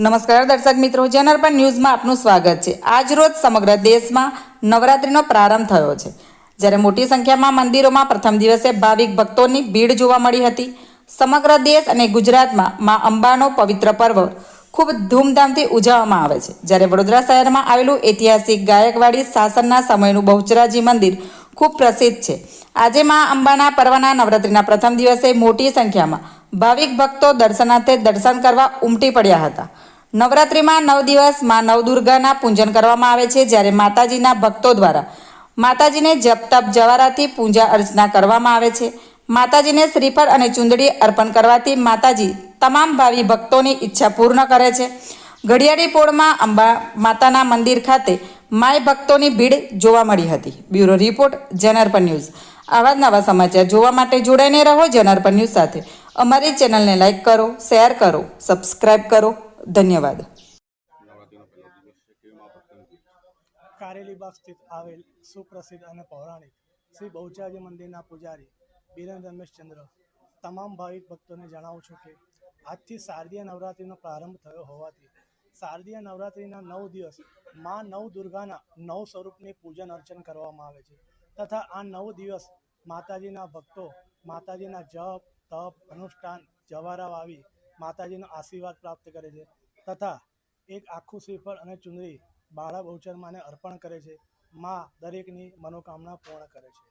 નમસ્કાર દર્શક મિત્રો જનરપન ન્યૂઝમાં આપનું સ્વાગત છે. આજરોજ સમગ્ર દેશમાં નવરાત્રિનો પ્રારંભ થયો છે. જ્યારે મોટી સંખ્યામાં મંદિરોમાં પ્રથમ દિવસે ભાવિક ભક્તોની ભીડ જોવા મળી હતી. સમગ્ર દેશ અને ગુજરાતમાં મા અંબાનો પવિત્ર પર્વ ખૂબ ધૂમધામથી ઉજવવામાં આવે છે. જ્યારે વડોદરા શહેરમાં આવેલું ઐતિહાસિક ગાયકવાડી શાસનના સમયનું બહુચરાજી મંદિર ખૂબ પ્રસિદ્ધ છે. આજે મા અંબાના પર્વના નવરાત્રિના પ્રથમ દિવસે મોટી સંખ્યામાં ભાવિક ભક્તો દર્શનાર્થે દર્શન કરવા ઉમટી પડ્યા હતા. નવરાત્રિમાં નવ દિવસમાં નવદુર્ગાના પૂજન કરવામાં આવે છે, જ્યારે માતાજીના ભક્તો દ્વારા માતાજીને જપ તપ જવારાથી પૂજા અર્ચના કરવામાં આવે છે. માતાજીને શ્રીફળ અને ચુંદડી અર્પણ કરવાથી માતાજી તમામ ભાવિ ભક્તોની ઈચ્છા પૂર્ણ કરે છે. ઘડિયાળી પોળમાં અંબા માતાના મંદિર ખાતે માય ભક્તોની ભીડ જોવા મળી હતી. Bureau report, Janarpan news. આવા જ નવા સમાચાર જોવા માટે જોડાઈને રહો, જનાર્પણ ન્યૂઝ સાથે. અમારી ચેનલને લાઈક કરો, શેર કરો સબસ્ક્રાઈબ કરો. ધન્યવાદ. કારેલીબાગ સ્થિત આવેલ સુપ્રસિદ્ધ અને પૌરાણિક શ્રી બહુચરાજી મંદિરના પૂજારી બિરેન રમેશચંદ્ર તમામ ભાવિક ભક્તોને જણાવું છું કે, આજથી શારદીય નવરાત્રિનો પ્રારંભ થયો હોવાથી શારદીય નવરાત્રિના નવ દિવસ મા નવ દુર્ગાના નવ સ્વરૂપની પૂજન અર્ચન કરવામાં આવે છે. તથા આ નવ દિવસ માતાજીના ભક્તો માતાજીના જપ, તપ, અનુષ્ઠાન જવારા વાવી માતાજીનો આશીર્વાદ પ્રાપ્ત કરે છે તથા એક આખું શ્રીફળ અને ચુંદડી બાળા બહુચરમાને અર્પણ કરે છે. મા દરેકની મનોકામના પૂર્ણ કરે છે.